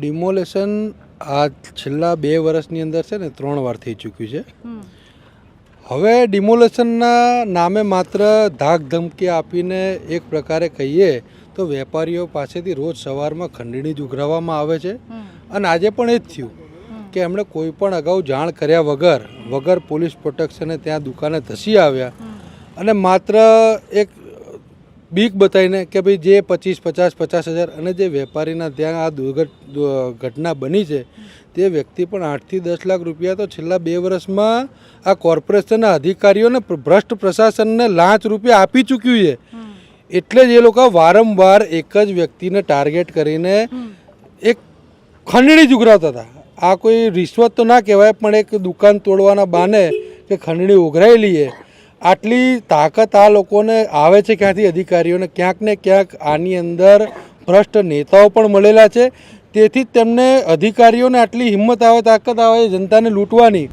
Demolition આ છેલ્લા બે વર્ષની અંદર છે ને ત્રણ વાર થઈ ચૂક્યું છે. હવે ડિમોલેશનના નામે માત્ર ધાક ધમકી આપીને એક પ્રકારે કહીએ તો વેપારીઓ પાસેથી રોજ સવારમાં ખંડણી જ ઉઘરાવવામાં આવે છે. અને આજે પણ એ જ થયું કે એમણે કોઈ પણ અગાઉ જાણ કર્યા વગર વગર પોલીસ પ્રોટેક્શને ત્યાં દુકાને ધસી આવ્યા. અને માત્ર એક બીક બતાવીને કે ભાઈ જે પચીસ પચાસ પચાસ હજાર અને જે વેપારીના ત્યાં આ દુર્ઘટ ઘટના બની છે તે વ્યક્તિ પણ આઠથી દસ લાખ રૂપિયા તો છેલ્લા બે વર્ષમાં આ કોર્પોરેશનના અધિકારીઓને ભ્રષ્ટ પ્રશાસનને લાંચ રૂપિયા આપી ચૂક્યું છે. એટલે જ એ લોકો વારંવાર એક જ વ્યક્તિને ટાર્ગેટ કરીને એક ખંડણી જ ઉઘરાવતા હતા. આ કોઈ રિશ્વત તો ના કહેવાય પણ એક દુકાન તોડવાના બાને કે ખંડણી ઉઘરાયેલી લઈએ આટલી તાકાત આ લોકોને આવે છે ક્યાંથી? અધિકારીઓને ક્યાંક ને ક્યાંક આની અંદર ભ્રષ્ટ નેતાઓ પણ મળેલા છે. તેથી જ તેમને અધિકારીઓને આટલી હિંમત આવે, તાકાત આવે, જનતાને લૂંટવાની.